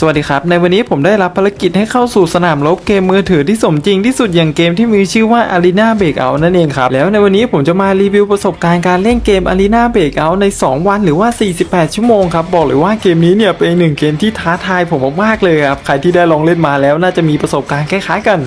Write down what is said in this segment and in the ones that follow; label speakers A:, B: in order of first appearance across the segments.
A: สวัสดีครับ ในวันนี้ผมได้รับภารกิจให้เข้าสู่สนามรบเกมมือถือที่สมจริงที่สุดอย่างเกมที่มีชื่อว่า Arena Breakout นั่นเองครับ แล้วในวันนี้ผมจะมารีวิวประสบการณ์การเล่นเกม Arena Breakout ใน 2 วันหรือว่า 48 ชั่วโมงครับ บอกเลยว่าเกมนี้เนี่ยเป็นหนึ่งเกมที่ท้าทายผมมากๆเลยครับ ใครที่ได้ลองเล่นมาแล้วน่าจะมีประสบการณ์คล้ายๆกัน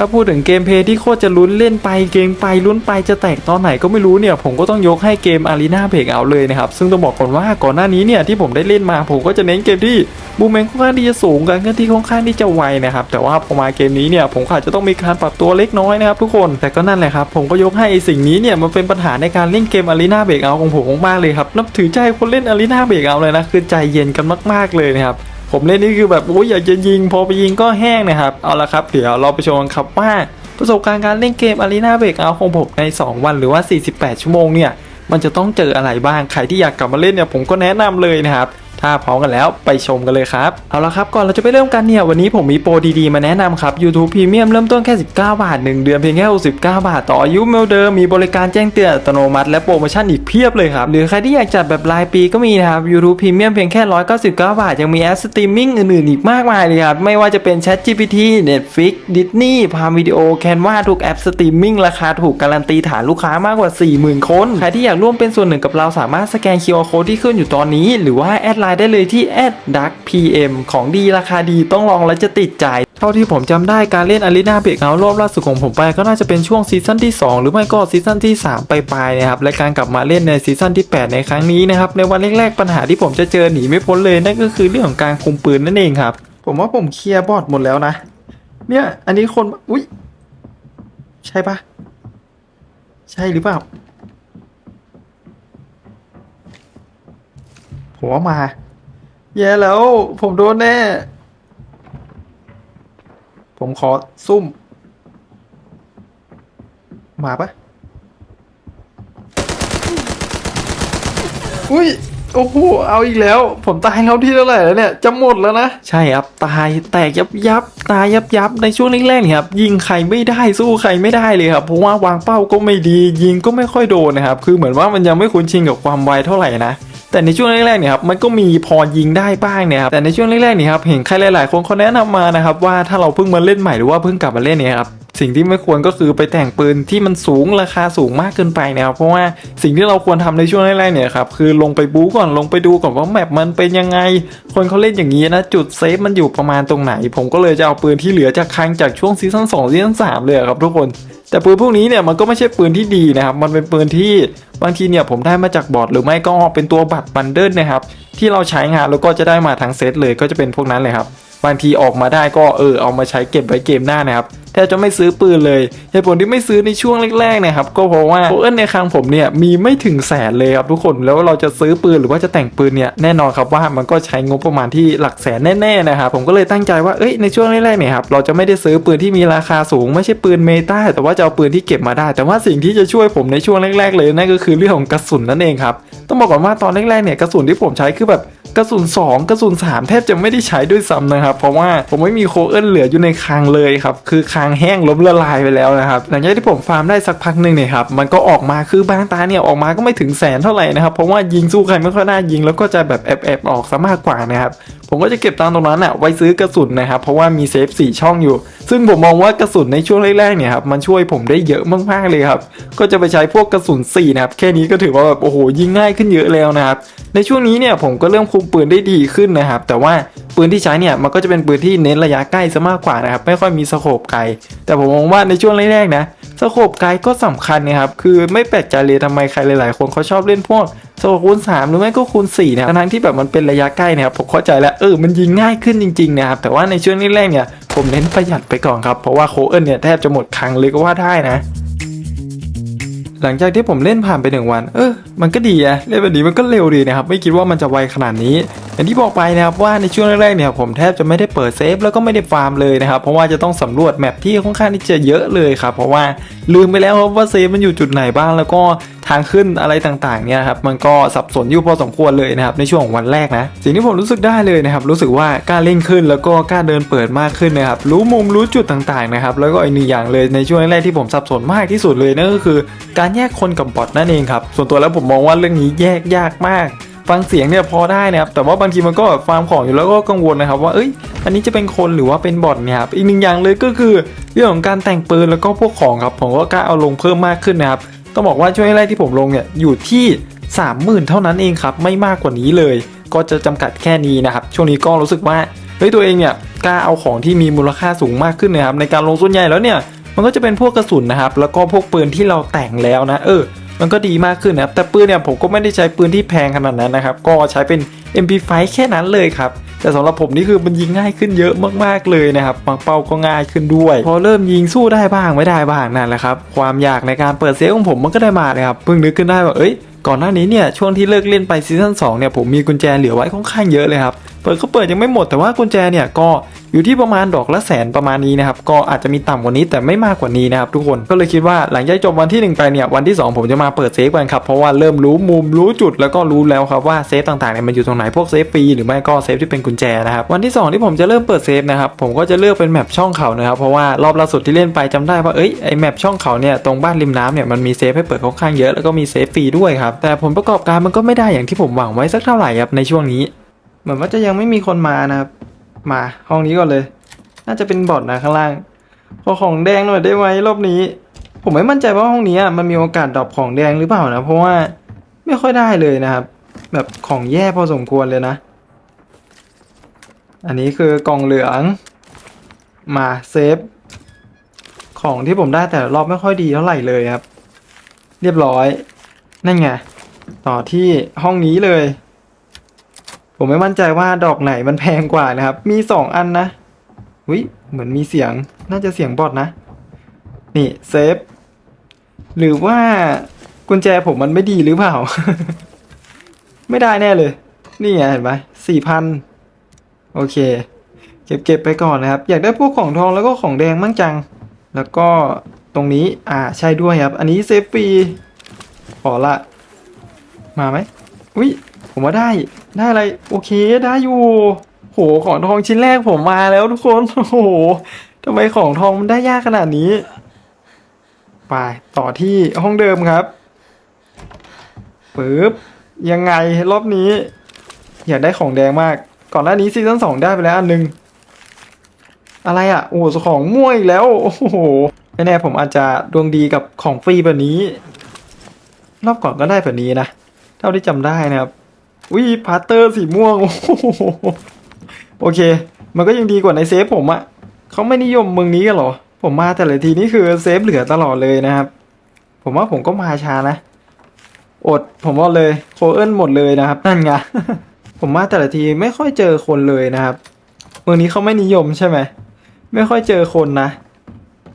A: ถ้าพูดถึงเกมเพย์ที่โคตรจะลุ้นเล่นไปเกมไปลุ้นไปจะแตกตอนไหนก็ไม่รู้เนี่ย ผมก็ต้องยกให้เกม Arena b r e a k o u t เลยนะครับ ซึ่งต้องบอกก่อนว่าก่อนหน้านี้เนี่ยที่ผมได้เล่นมาผมก็จะเน้นเกมที่บูมแมนค่อนข้างที่จะสูงกันเคลื่อนที่ค่อนข้างที่จะไวนะครับแต่ว่าพอมาเกมนี้เนี่ยผมอาจจะต้องมีการปรับตัวเล็กน้อยนะครับทุกคนแต่ก็นั่นแหละครับผมก็ยกให้สิ่งนี้เนี่ยมันเป็นปัญหาในการเล่นเกม Arena b r e a k o u t ของผมมากเลยครับนับถือใจคนเล่น Arena b r e a k o u t เลยนะคือใจเย็นกันมาก ๆเลยนะครับ ผมเล่นนี่คือแบบโอ้ยอยากจะยิง พอไปยิงก็แห้งนะครับ เอาละครับ เดี๋ยวเราไปชมกันครับว่าประสบการณ์การเล่นเกมอารีนาเบรกเอาของผมใน 2 วันหรือว่า 48 ชั่วโมงเนี่ย มันจะต้องเจออะไรบ้าง ใครที่อยากกลับมาเล่นเนี่ยผมก็แนะนำเลยนะครับ ถ้าพร้อมกันแล้วไปชมกันเลยครับ เอาละครับ ก่อนเราจะไปเริ่มกันเนี่ย วันนี้ผมมีโปรดีๆ มาแนะนำครับ YouTube Premium เริ่มต้นแค่ 19 บาท 1 เดือนเพียงแค่ 69 บาท ต่ออายุเมลเดิม มีบริการแจ้งเตือนอัตโนมัติและโปรโมชั่นอีกเพียบเลยครับ หรือใครที่อยากจัดแบบรายปีก็มีนะครับ YouTube Premium เพียงแค่ 199 บาท ยังมีแอปสตรีมมิ่งอื่นๆ อีกมากมายเลยครับ ไม่ว่าจะเป็น Chat GPT Netflix Disney พามวิดีโอ Canva ทุกแอปสตรีมมิ่งราคาถูกการันตีฐานลูกค้ามากกว่า 40,000 คน ใครที่อยากร่วมเป็นส่วนหนึ่งกับเราสามารถสแกน QR Code ที่ขึ้นอยู่ตอนนี้ หรือว่าแอดไลน์ได้เลยที่ dark pm ของดีราคาดีต้องลองแล้วจะติดใจ เท่าที่ผมจำได้การเล่น Arena b r e a k o u t รอบล่าสุดของผมไปก็น่าจะเป็นช่วงซีซั่นที่ 2 หรือไม่ก็ซีซั่นที่ 3ไปปลายๆนะครับและการกลับมาเล่นในซีซั่นที่ 8 ในครั้งนี้นะครับในวันแรกๆปัญหาที่ผมจะเจอหนีไม่พ้นเลยนั่นก็คือเรื่องของการคุมปืนนั่นเองครับ ผมว่าผมเคลียร์บอทหมดแล้วนะ เนี่ยอันนี้คนอุ้ยใช่ปะใช่หรือเปล่า ผมว่ามา แย่แล้ว ผมโดนแน่ ผมขอซุ่ม มาปะอุ้ยโอ้โห เอาอีกแล้ว ผมตายแล้วที่เท่าไหร่แล้วเนี่ย จะหมดแล้วนะ ใช่ครับ ตายแตกยับยับ ตายยับยับในช่วงแรกๆเนี่ยครับ ยิงใครไม่ได้สู้ใครไม่ได้เลยครับ เพราะว่าวางเป้าก็ไม่ดี ยิงก็ไม่ค่อยโดนนะครับ คือเหมือนว่ามันยังไม่คุ้นชินกับความไวเท่าไหร่นะ แต่ในช่วงแรกๆเนี่ยครับมันก็มีพอยิงได้บ้างเนี่ยครับแต่ในช่วงแรกๆเนี่ยครับเห็นใครหลายๆคนเขาแนะนำมานะครับว่าถ้าเราเพิ่งมาเล่นใหม่หรือว่าเพิ่งกลับมาเล่นเนี่ยครับสิ่งที่ไม่ควรก็คือไปแต่งปืนที่มันสูงราคาสูงมากเกินไปนะครับเพราะว่าสิ่งที่เราควรทำในช่วงแรกๆเนี่ยครับคือลงไปบู๊ก่อนลงไปดูก่อนว่าแมปมันเป็นยังไง คนเขาเล่นอย่างนี้นะจุดเซฟมันอยู่ประมาณตรงไหน ผมก็เลยจะเอาปืนที่เหลือจากคลังจากช่วงซีซั่น2ซีซั่น3เลยครับทุกคน แต่ปืนพวกนี้เนี่ยมันก็ไม่ใช่ปืนที่ดีนะครับ มันเป็นปืนที่บางทีเนี่ยผมได้มาจากบอร์ดหรือไม่ก็เป็นตัวบัตรบันเดิลนะครับ ที่เราใช้งานแล้วก็จะได้มาทั้งเซตเลยก็จะเป็นพวกนั้นเลยครับ บางทีออกมาได้ก็เออเอามาใช้เก็บไว้เกมหน้านะครับ บจะไม่ซื้อปืนเลยเหตุผลที่ไม่ซื้อในช่วงแรกๆนะครับก็เพราะว่าโอเอิลในคลังผมเนี่ยมีไม่ถึงแสนเลยครับทุกคนแล้วเราจะซื้อปืนหรือว่าจะแต่งปืนเนี่ยแน่นอนครับว่ามันก็ใช้งบประมาณที่หลักแสนแน่ๆนะครับผมก็เลยตั้งใจว่าเอ้ยในช่วงแรกๆเนี่ยครับเราจะไม่ได้ซื้อปืนที่มีราคาสูง ไม่ใช่ปืนเมตาแต่ว่าจะเอาปืนที่เก็บมาได้ แต่ว่าสิ่งที่จะช่วยผมในช่วงแรก ๆ เลยนั่นก็คือเรื่องของกระสุนนั่นเองครับต้องบอกก่อนว่าตอนแรกๆเนี่ยกระสุนที่ผมใช้คือแบบ กระสุน2กระสุน3แทบจะไม่ได้ใช้ด้วยซ้ำนะครับ เพราะว่าผมไม่มีโคเอิลเหลืออยู่ในคลังเลยครับ คือคลังแห้งล้มละลายไปแล้วนะครับ หลังจากที่ผมฟาร์มได้สักพักหนึ่งเนี่ยครับ มันก็ออกมาคือบางตาเนี่ยออกมาก็ไม่ถึงแสนเท่าไหร่นะครับ เพราะว่ายิงสู้ใครไม่ค่อยน่ายิงแล้วก็จะแบบแอบๆออกซะมากกว่านะครับ ผมก็จะเก็บตังตรงนั้นอะไว้ซื้อกระสุนนะครับ เพราะว่ามีเซฟ4ช่องอยู่ ซึ่งผมมองว่ากระสุนในช่วงแรกๆเนี่ยครับมันช่วยผมได้เยอะมากๆเลยครับ ก็จะไปใช้พวกกระสุน4นะครับ แค่นี้ก็ถือว่าแบบโอ้โหยิงง่ายขึ้นเยอะแล้วนะครับ ในช่วงนี้เนี่ยผมก็เริ่มคุมปืนได้ดีขึ้นนะครับ แต่ว่าปืนที่ใช้เนี่ยมันก็จะเป็นปืนที่เน้นระยะใกล้ซะมากกว่านะครับ ไม่ค่อยมีสโคปไกล แต่ผมมองว่าในช่วงแรกๆนะ สโคปไกลก็สำคัญนะครับ คือไม่แปลกใจเลยทำไมใครหลาย ๆ คนเขาชอบเล่นพวกสโคปคูณ3หรือไม่ก็คูณ4นะครับทั้งที่แบบมันเป็นระยะใกล้นะครับผมเข้าใจแล้วเออมันยิงง่ายขึ้นจริง ๆ นะครับ แต่ว่าในช่วงแรกๆเนี่ยผมเน้นประหยัดไปก่อนครับ เพราะว่าโคเอิลเนี่ยแทบจะหมดคลังเลยก็ว่าได้นะ หลังจากที่ผมเล่นผ่านไปหนึ่งวัน เออ มันก็ดีอะเล่นแบบนี้มันก็เร็วดีนะครับ ไม่คิดว่ามันจะไวขนาดนี้ อย่างที่บอกไปนะครับว่าในช่วงแรกๆเนี่ยผมแทบจะไม่ได้เปิดเซฟแล้วก็ไม่ได้ฟาร์มเลยนะครับ เพราะว่าจะต้องสำรวจแมปที่ค่อนข้างที่จะเยอะเลยครับ เพราะว่าลืมไปแล้วครับว่าเซฟมันอยู่จุดไหนบ้างแล้วก็ ทางขึ้นอะไรต่างๆเนี่ยครับมันก็สับสนอยู่พอสมควรเลยนะครับในช่วงของวันแรกนะสิ่งที่ผมรู้สึกได้เลยนะครับรู้สึกว่ากล้าเล่นขึ้นแล้วก็กล้าเดินเปิดมากขึ้นนะครับรู้มุมรู้จุดต่างๆนะครับแล้วก็อีกหนึ่งอย่างเลยในช่วงแรกๆที่ผมสับสนมากที่สุดเลยนั่นก็คือ การแยกคนกับบอทนั่นเองครับส่วนตัวแล้วผมมองว่าเรื่องนี้แยกยากมากฟังเสียงเนี่ยพอได้นะครับแต่ว่าบางทีมันก็ฟาร์มของอยู่แล้วก็กังวลนะครับว่าเอ้ยอันนี้จะเป็นคนหรือว่าเป็นบอทเนี่ยครับอีกหนึ่งอย่างเลยก็คือ เรื่องของการแต่งปืนแล้วก็พวกของครับผมก็กล้าเอาลงเพิ่มมากขึ้นนะครับ ต้องบอกว่าช่วงแรกที่ผมลงเนี่ยอยู่ที่ 30,000 เท่านั้นเองครับ ไม่มากกว่านี้เลย ก็จะจำกัดแค่นี้นะครับ ช่วงนี้ก็รู้สึกว่าเฮ้ยตัวเองเนี่ยกล้าเอาของที่มีมูลค่าสูงมากขึ้นนะครับในการลงส่วนใหญ่แล้วเนี่ยมันก็จะเป็นพวกกระสุนนะครับ แล้วก็พวกปืนที่เราแต่งแล้วนะ เออ มันก็ดีมากขึ้นนะครับแต่ปืนเนี่ยผมก็ไม่ได้ใช้ปืนที่แพงขนาดนั้นนะครับก็ใช้เป็น MP5 แค่นั้นเลยครับ แต่สำหรับผมนี่คือมันยิงง่ายขึ้นเยอะมากๆเลยนะครับวางเป้าก็ง่ายขึ้นด้วย พอเริ่มยิงสู้ได้บ้างไม่ได้บ้างนั่นแหละครับความอยากในการเปิดเซฟของผมมันก็ได้มาเลยครับเพิ่งนึกขึ้นได้ว่าเอ้ยก่อนหน้านี้เนี่ยช่วงที่เลิกเล่นไปซีซั่น2เนี่ยผมมีกุญแจเหลือไว้ค่อนข้างเยอะเลยครับเปิดก็เปิดยังไม่หมดแต่ว่ากุญแจเนี่ยก็ อยู่ที่ประมาณดอกละแสนประมาณนี้นะครับก็อาจจะมีต่ำกว่านี้แต่ไม่มากกว่านี้นะครับทุกคนก็เลยคิดว่าหลังจากจบวันที่หนึ่งไปเนี่ยวันที่สองผมจะมาเปิดเซฟกันครับเพราะว่าเริ่มรู้มุมรู้จุดแล้วก็รู้แล้วครับว่าเซฟต่างๆเนี่ยมันอยู่ตรงไหนพวกเซฟฟรีหรือไม่ก็เซฟที่เป็นกุญแจนะครับวันที่สองที่ผมจะเริ่มเปิดเซฟนะครับผมก็จะเลือกเป็นแมปช่องเขานะครับเพราะว่ารอบล่าสุดที่เล่นไปจำได้ว่าเอ้ยไอแมปช่องเขาเนี่ยตรงบ้านริมน้ำเนี่ยมันมีเซฟให้เปิดค่อนข้างเยอะแล้วก็มีเซฟฟรีด้วยครับแต่ผลประกอบการมันก็ไม่ได้อย่างที่ผมหวังไว้สักเท่าไหร่ครับในช่วงนี้ เหมือนว่าจะยังไม่มีคนมานะครับ มาห้องนี้ก่อนเลย น่าจะเป็นบอทนะข้างล่าง ขอของแดงหน่อยได้ไหมรอบนี้ ผมไม่มั่นใจว่าห้องนี้อะมันมีโอกาสดรอปของแดงหรือเปล่านะ เพราะว่าไม่ค่อยได้เลยนะครับ แบบของแย่พอสมควรเลยนะ อันนี้คือกล่องเหลือง มาเซฟ ของที่ผมได้แต่รอบไม่ค่อยดีเท่าไหร่เลยครับ เรียบร้อย นั่นไง ต่อที่ห้องนี้เลย ผมไม่มั่นใจว่าดอกไหนมันแพงกว่านะครับ มีสองอันนะวิเหมือนมีเสียงน่าจะเสียงบอทนะ นี่เซฟหรือว่ากุญแจผมมันไม่ดีหรือเปล่า ไม่ได้แน่เลย นี่ไงเห็นไหมสี่พันโอเค เก็บเก็บไปก่อนนะครับ อยากได้พวกของทองแล้วก็ของแดงมั่งจัง แล้วก็ตรงนี้อ่าใช่ด้วยครับ อันนี้เซฟฟรีขอละ มาไหมอุ้ย ผมว่าได้ได้อะไรโอเคได้อยู่โหของทองชิ้นแรกผมมาแล้วทุกคนโอ้โหทำไมของทองมันได้ยากขนาดนี้ ไปต่อที่ห้องเดิมครับปึ๊บยังไงรอบนี้ อยากได้ของแดงมาก ก่อนหน้านี้ซีซั่นสองได้ไปแล้วอันหนึง อะไรอะ โอ้โหของม่วงอีกแล้ว โอ้โหไม่แน่ผมอาจจะดวงดีกับของฟรีแบบนี้ รอบก่อนก็ได้แบบนี้นะ เท่าที่จำได้นะครับ วิพาร์เตอร์สีม่วง โอ้โหโอเค มันก็ยังดีกว่าในเซฟผมอะเขาไม่นิยมเมืองนี้กันหรอ ผมมาแต่ละทีนี่คือเซฟเหลือตลอดเลยนะครับ ผมว่าผมก็มาช้านะ อดผมว่าเลยโคเอิลหมดเลยนะครับ นั่นไง ผมมาแต่ละทีไม่ค่อยเจอคนเลยนะครับ เมืองนี้เขาไม่นิยมใช่ไหม ไม่ค่อยเจอคนนะ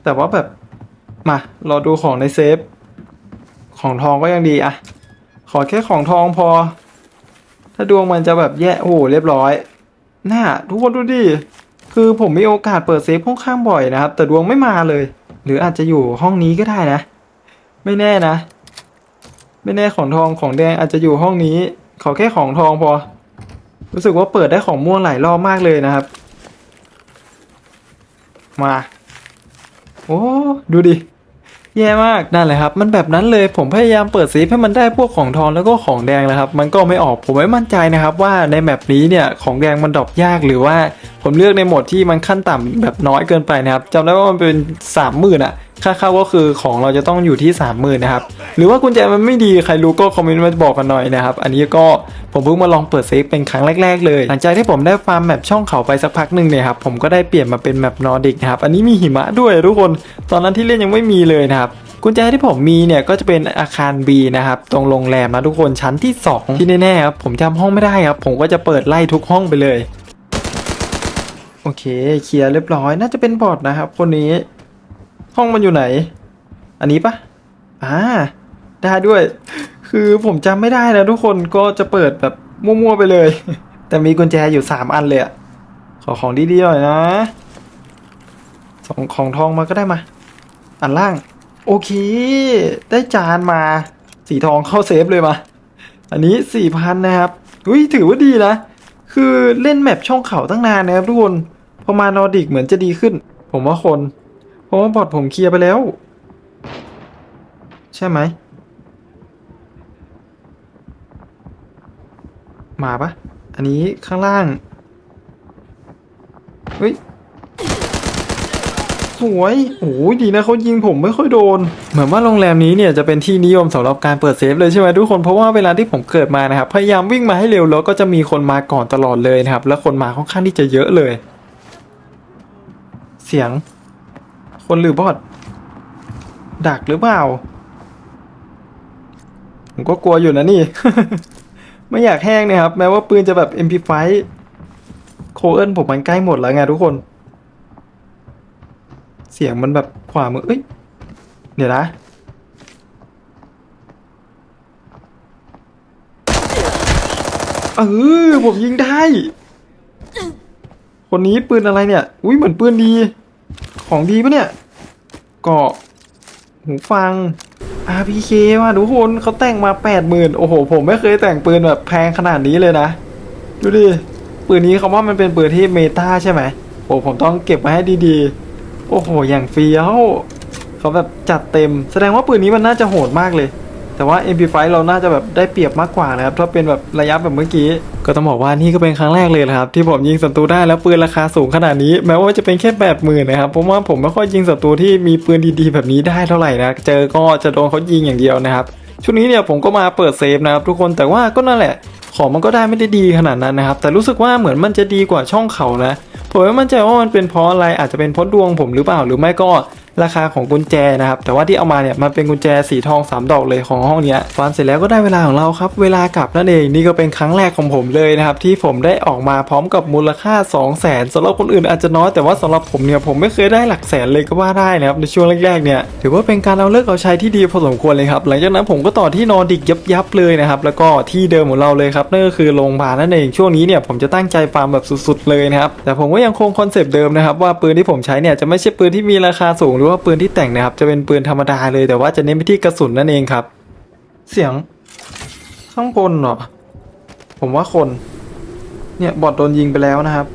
A: แต่ว่าแบบ มารอดูของในเซฟ ของทองก็ยังดีอะ ขอแค่ของทองพอ ถ้าดวงมันจะแบบแย่โอ้โหเรียบร้อยน่าทุกคนดูดิคือผมมีโอกาสเปิดเซฟค่อนข้างบ่อยนะครับ แต่ดวงไม่มาเลย หรืออาจจะอยู่ห้องนี้ก็ได้นะ ไม่แน่นะ ไม่แน่ของทองของแดงอาจจะอยู่ห้องนี้ ขอแค่ของทองพอ รู้สึกว่าเปิดได้ของม่วงหลายรอบมากเลยนะครับ มา โอ้ ดูดิ แย่มากนั่นแหละครับ มันแบบนั้นเลยผมพยายามเปิดซีฟให้มันได้พวกของทองแล้วก็ของแดงแล้วครับ มันก็ไม่ออกผมไม่มั่นใจนะครับว่าในแมปนี้เนี่ยของแดงมันดรอปยากหรือว่าผมเลือกในโหมดที่มันขั้นต่ำแบบน้อยเกินไปนะครับจำได้ว่ามันเป็นสามหมื่นอะ ค่าเข้าก็คือของเราจะต้องอยู่ที่สามหมื่นนะครับ หรือว่ากุญแจมันไม่ดีใครรู้ก็คอมเมนต์มาบอกกันหน่อยนะครับ อันนี้ก็ผมเพิ่งมาลองเปิดเซฟเป็นครั้งแรกๆเลย หลังจากที่ผมได้ฟาร์มแมปช่องเขาไปสักพักหนึ่งเนี่ยครับ ผมก็ได้เปลี่ยนมาเป็นแมปนอร์ดิกนะครับ อันนี้มีหิมะด้วยทุกคน ตอนนั้นที่เล่นยังไม่มีเลยนะครับกุญแจที่ผมมีเนี่ยก็จะเป็นอาคาร B นะครับตรงโรงแรมนะทุกคนชั้นที่ 2 ที่แน่ๆครับผมจำห้องไม่ได้ครับ ผมก็จะเปิดไล่ทุกห้องไปเลย โอเคเคลียร์เรียบร้อยน่าจะเป็นบอดนะครับคนนี้ ห้องมันอยู่ไหน อันนี้ปะอ่าได้ด้วย คือผมจำไม่ได้นะทุกคนก็จะเปิดแบบมั่วๆไปเลย แต่มีกุญแจอยู่3อันเลยอะขอของดีๆหน่อยนะสองของทองมาก็ได้มา อันล่าง โอเค ได้จานมา สีทองเข้าเซฟเลยมา อันนี้สี่พันนะครับอุ้ยถือว่าดีนะ คือเล่นแมปช่องเขาตั้งนานนะครับทุกคน พอมานอร์ดิกเหมือนจะดีขึ้น ผมว่าคน ราะว่าบอทผมเคลียร์ไปแล้ว ใช่ไหมมาปะอันนี้ข้างล่าง เฮ้ย สวยโอ้ยดีนะเขายิงผมไม่ค่อยโดน เหมือนว่าโรงแรมนี้เนี่ยจะเป็นที่นิยมสำหรับการเปิดเซฟเลยใช่ไหมทุกคน เพราะว่าเวลาที่ผมเกิดมานะครับ พยายามวิ่งมาให้เร็วแล้วก็จะมีคนมาก่อนตลอดเลยนะครับ แล้วคนมาค่อนข้างที่จะเยอะเลย เสียง คนหรือบอทดักหรือเปล่า ผมก็กลัวอยู่นะนี่ ไม่อยากแห้งเนะครับ แม้ว่าปืนจะแบบ MP5 โคเอิลผมมันใกล้หมดแล้วไงทุกคน เสียงมันแบบขวามือเอ้ย เดี๋ยวนะเออผมยิงได้ คนนี้ปืนอะไรเนี่ย อุ้ยเหมือนปืนดี ของดีปะเนี่ยเกาะหูฟัง RPK ว่ะทุกคนเขาแต่งมาแปดหมื่นโอ้โห ผมไม่เคยแต่งปืนแบบแพงขนาดนี้เลยนะ ดูดิ ปืนนี้เขาว่ามันเป็นปืนที่เมตาใช่ไหมโอ้ผมต้องเก็บมาให้ดีๆ โอ้โห อย่างเฟี้ยวเขาแบบจัดเต็ม แสดงว่าปืนนี้มันน่าจะโหดมากเลย แต่ว่า MP5 เราน่าจะแบบได้เปรียบมากกว่านะครับ ถ้าเป็นแบบระยะแบบเมื่อกี้ ก็ต้องบอกว่านี่ก็เป็นครั้งแรกเลยนะครับ ที่ผมยิงศัตรูได้แล้วปืนราคาสูงขนาดนี้ แม้ว่าจะเป็นแค่แปดหมื่นนะครับเพราะว่าผมไม่ค่อยยิงศัตรูที่มีปืนดีๆแบบนี้ได้เท่าไหร่นะเจอก็จะโดนเขายิงอย่างเดียวนะครับช่วงนี้เนี่ยผมก็มาเปิดเซฟนะครับทุกคนแต่ว่าก็นั่นแหละ ของมันก็ได้ไม่ได้ดีขนาดนั้นนะครับแต่รู้สึกว่าเหมือนมันจะดีกว่าช่องเขานะผมไม่มั่นใจว่ามันเป็นเพราะอะไรอาจจะเป็นเพราะดวงผมหรือเปล่าหรือไม่ก็ ราคาของกุญแจนะครับ แต่ว่าที่เอามาเนี่ยมันเป็นกุญแจสีทอง 3 ดอกเลยของห้องเนี้ยฟันเสร็จแล้วก็ได้เวลาของเราครับ เวลากลับนั่นเองนี่ก็เป็นครั้งแรกของผมเลยนะครับ ที่ผมได้ออกมาพร้อมกับมูลค่า 2 0 0แสนสำหรับคนอื่นอาจจะน้อยแต่ว่าสำหรับผมเนี่ยผมไม่เคยได้หลักแสนเลยก็ว่าได้นะครับในช่วงแรกๆเนี่ยถือว่าเป็นการเอาเลิกเอาใช้ที่ดีพอสมควรเลยครับหลังจากนั้นผมก็ต่อที่นอร์ดิกยับยับๆเลยนะครับแล้วก็ที่เดิมของเราเลยครับนั่นก็คือโรงพยาบาลนั่นเองช่วงนี้เนี่ยผมจะตั้งใจฟาร์มแบบสุดๆเลยนะครับแต่ผมก็ยังคงคอนเซปต์เดิมนะครับว่าปืนที่ผมใช้เนี่ยจะไม่ใช่ปืนที่มีราคาสูงรือว่าปืนที่แต่งนะครับจะเป็นปืนธรรมดาเลยแต่ว่าจะเน้นไปที่กระสุนนั่นเองครับ เสียงข้างบนเหรอผมว่าคน เนี่ยบอดโดนยิงไปแล้วนะครับ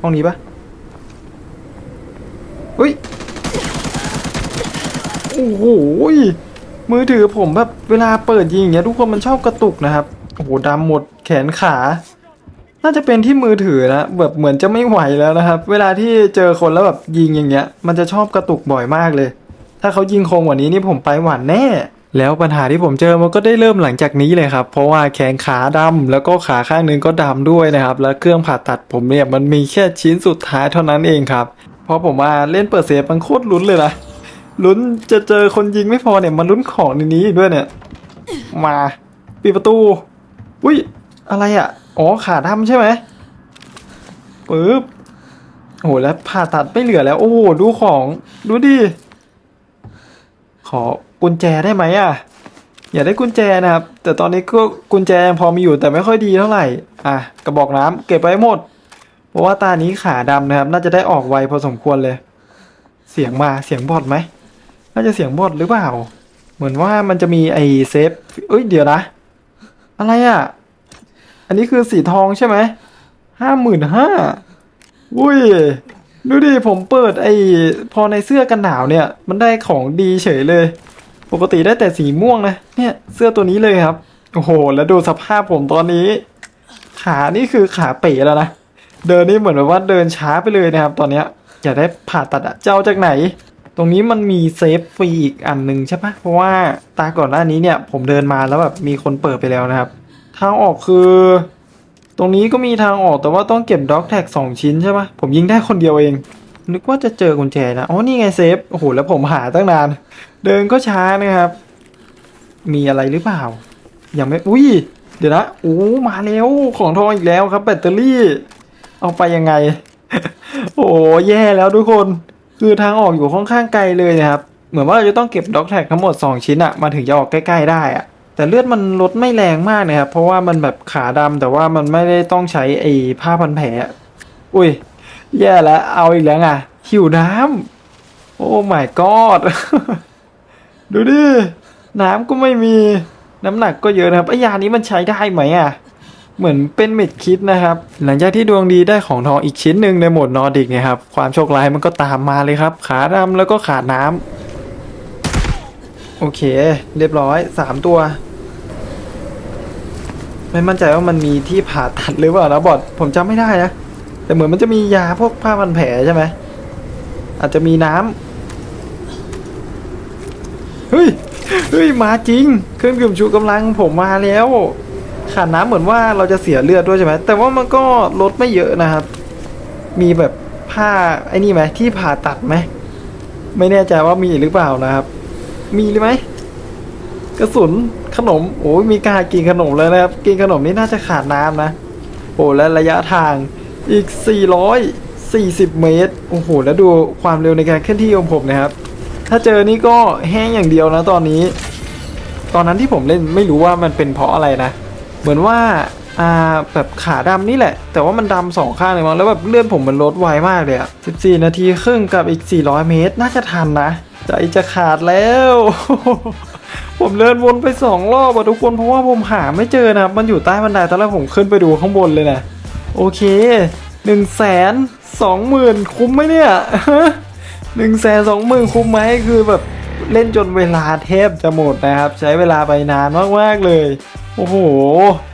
A: ห้องนี้ปะอุ้ยโอ้โหยมือถือผมแบบเวลาเปิดยิงอย่างเงี้ยทุกคนมันชอบกระตุกนะครับโอ้โหดำหมดแขนขา น่าจะเป็นที่มือถือนะแบบเหมือนจะไม่ไหวแล้วนะครับ เวลาที่เจอคนแล้วแบบยิงอย่างเงี้ย มันจะชอบกระตุกบ่อยมากเลย ถ้าเขายิงคงกว่านี้นี่ผมไปหวานแน่ แล้วปัญหาที่ผมเจอมันก็ได้เริ่มหลังจากนี้เลยครับ เพราะว่าแขนขาดำแล้วก็ขาข้างนึงก็ดำด้วยนะครับ แล้วเครื่องผ่าตัดผมเนี่ยมันมีแค่ชิ้นสุดท้ายเท่านั้นเองครับ เพราะผมว่าเล่นเปิดเซฟมันโคตรลุ้นเลยนะลุ้นจะเจอคนยิงไม่พอเนี่ยมันลุ้นของในนี้ด้วยเนี่ย มาปิดประตู อุ้ยอะไรอะ อ๋อขาดำใช่ไหมปึ๊บโอ้โหแล้วผ่าตัดไม่เหลือแล้ว โอ้โหดูของดูดิขอกุญแจได้ไหมอะ อยากได้กุญแจนะครับ แต่ตอนนี้ก็กุญแจยังพอมีอยู่แต่ไม่ค่อยดีเท่าไหร่อะกระบอกน้ำเก็บไว้หมด เพราะว่าตานี้ขาดำนะครับ น่าจะได้ออกไวพอสมควรเลย เสียงมาเสียงบอดไหมน่าจะเสียงบอดหรือเปล่า เหมือนว่ามันจะมีไอ้เซฟเอ้ยเดี๋ยวนะ อะไรอะ อันนี้คือสีทองใช่ไหมห้าหมื่นห้าอุ้ย ดูดิ ผมเปิดไอ้พอในเสื้อกันหนาวเนี่ย มันได้ของดีเฉยเลย ปกติได้แต่สีม่วงนะ เนี่ยเสื้อตัวนี้เลยครับ โอ้โห แล้วดูสภาพผมตอนนี้ ขานี่คือขาเป๋แล้วนะ เดินนี่เหมือนแบบว่าเดินช้าไปเลยนะครับ ตอนเนี้ยอยากได้ผ่าตัดอะเจะเอาจากไหน ตรงนี้มันมีเซฟฟรีอีกอันหนึ่งใช่ปะเพราะว่าตาก่อนหน้านี้เนี่ย ผมเดินมาแล้วแบบมีคนเปิดไปแล้วนะครับ ทางออกคือ ตรงนี้ก็มีทางออกแต่ว่าต้องเก็บด็อกแท็กสองชิ้นใช่ปะผมยิงได้คนเดียวเอง นึกว่าจะเจอกุญแจนะอ๋อนี่ไงเซฟโอ้โหแล้วผมหาตั้งนาน เดินก็ช้านะครับ มีอะไรหรือเปล่า ยังไม่อุ้ยเดี๋ยวนะโอ้มาแล้วของทองอีกแล้วครับ แบตเตอรี่ เอาไปยังไง โอ้แย่แล้วทุกคน คือทางออกอยู่ค่อนข้างไกลเลยนะครับ เหมือนว่าเราจะต้องเก็บด็อกแท็กทั้งหมด 2 ชิ้นอะมาถึงจะออกใกล้ ๆ ได้อะ แต่เลือดมันลดไม่แรงมากนะครับ เพราะว่ามันแบบขาดำแต่ว่ามันไม่ได้ต้องใช้ไอ้ผ้าพันแผล อุ้ย แย่แล้ว เอาอีกแล้วไงหิวน้ำโอ้ my god ดูดิ น้ำก็ไม่มี น้ำหนักก็เยอะนะครับไอ้ยานี้มันใช้ได้ไหมอะ เหมือนเป็นเม็ดคิดนะครับ หลังจากที่ดวงดีได้ของทองอีกชิ้นหนึ่งในโหมดนอร์ดิกเนี่ยครับ ความโชคร้ายมันก็ตามมาเลยครับ ขาดำแล้วก็ขาดน้ำโอเค เรียบร้อยสามตัว ไม่มั่นใจว่ามันมีที่ผ่าตัดหรือเปล่านะบอดผมจำไม่ได้นะ แต่เหมือนมันจะมียาพวกผ้าพันแผลใช่ไหมอาจจะมีน้ำเฮ้ยเฮ้ยมาจริง เครื่องดื่มชูกำลังผมมาแล้ว ขาดน้ำเหมือนว่าเราจะเสียเลือดด้วยใช่ไหมแต่ว่ามันก็ลดไม่เยอะนะครับ มีแบบผ้าไอ้นี่ไหมที่ผ่าตัดไหมไม่แน่ใจว่ามีหรือเปล่านะครับ มีหรือไหมกระสุน ขนมโอ้ยมีการกินขนมเลยนะครับ กินขนมนี่น่าจะขาดน้ำนะ โอ้และระยะทางอีก 440 เมตร โอ้โห แล้วดูความเร็วในการเคลื่อนที่ของผมนะครับ ถ้าเจอนี่ก็แห้งอย่างเดียวนะตอนนี้ ตอนนั้นที่ผมเล่นไม่รู้ว่ามันเป็นเพราะอะไรนะ เหมือนว่าอ่าแบบขาดำนี่แหละ แต่ว่ามันดำสองข้างเลยมั้งแล้วแบบเลื่อนผมมันลดไวมากเลยอะ14 นาทีครึ่งกับอีก 400 เมตร น่าจะทันนะใจจะขาดแล้ว ผมเดินวนไปสองรอบอะทุกคนเพราะว่าผมหาไม่เจอนะครับ มันอยู่ใต้บันไดตอนแรกผมขึ้นไปดูข้างบนเลยนะโอเคหนึ่งแสนสองหมื่นคุ้มไหมเนี่ยหนึ่งแสนสองหมื่นคุ้มไหมคือแบบเล่นจนเวลาเทพจะหมดนะครับ ใช้เวลาไปนานมากๆเลย โอ้โห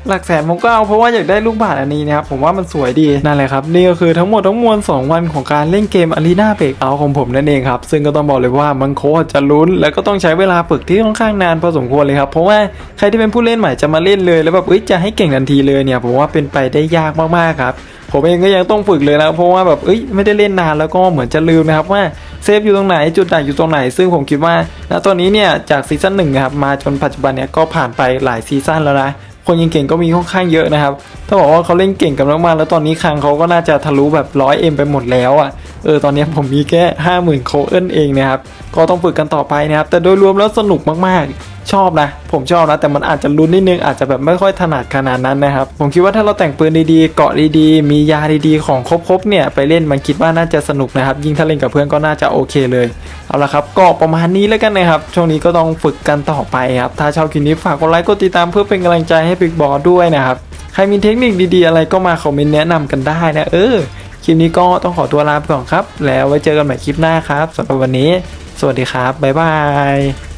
A: หลักแสนผมก็เอาเพราะว่าอยากได้ลูกบาศอันนี้นะครับ ผมว่ามันสวยดี นั่นแหละครับ นี่ก็คือทั้งหมดทั้งมวล 2 วันของการเล่นเกม Arena Break Out ของผมนั่นเองครับ ซึ่งก็ต้องบอกเลยว่ามันโคตรจะลุ้น แล้วก็ต้องใช้เวลาฝึกที่ค่อนข้างนานพอสมควรเลยครับ เพราะว่าใครที่เป็นผู้เล่นใหม่จะมาเล่นเลย แล้วแบบเอ้ยจะให้เก่งทันทีเลยเนี่ย ผมว่าเป็นไปได้ยากมากๆครับผมเองก็ยังต้องฝึกเลยนะเพราะว่าแบบเอ้ยไม่ได้เล่นนานแล้วก็เหมือนจะลืมนะครับว่า เซฟอยู่ตรงไหนจุดไหนอยู่ตรงไหน ซึ่งผมคิดว่าณตอนนี้เนี่ยจากซีซั่นหนึ่งครับมาจนปัจจุบันเนี่ยก็ผ่านไปหลายซีซั่นแล้วนะคนยังเก่งก็มีค่อนข้างเยอะนะครับ ถ้าบอกว่าเขาเล่นเก่งกันมากๆแล้วตอนนี้คังเขาก็น่าจะทะลุแบบร้อยเอ็มไปหมดแล้วอะ เออ ตอนนี้ผมมีแค่ห้าหมื่นโคเอิลเองนะครับ ก็ต้องฝึกกันต่อไปนะครับ แต่โดยรวมแล้วสนุกมากๆ ชอบนะ ผมชอบนะ แต่มันอาจจะลุ้นนิดนึงอาจจะแบบไม่ค่อยถนัดขนาดนั้นนะครับ ผมคิดว่าถ้าเราแต่งปืนดีๆ เกาะดีๆ มียาดีๆ ของครบๆเนี่ยไปเล่นมันคิดว่าน่าจะสนุกนะครับ ยิ่งถ้าเล่นกับเพื่อนก็น่าจะโอเคเลย เอาละครับ ก็ประมาณนี้แล้วกันนะครับ ช่วงนี้ก็ต้องฝึกกันต่อไปครับ ถ้าชอบคลิปนี้ฝากกดไลค์กดติดตามเพื่อเป็นกำลังใจให้ปิกบอสด้วยนะครับ ใครมีเทคนิคดีๆ อะไรก็มาคอมเมนต์แนะนำกันได้นะเออคลิปนี้ก็ต้องขอตัวลาไปก่อนครับ แล้วไว้เจอกันใหม่คลิปหน้าครับสำหรับวันนี้ สวัสดีครับบ๊ายบาย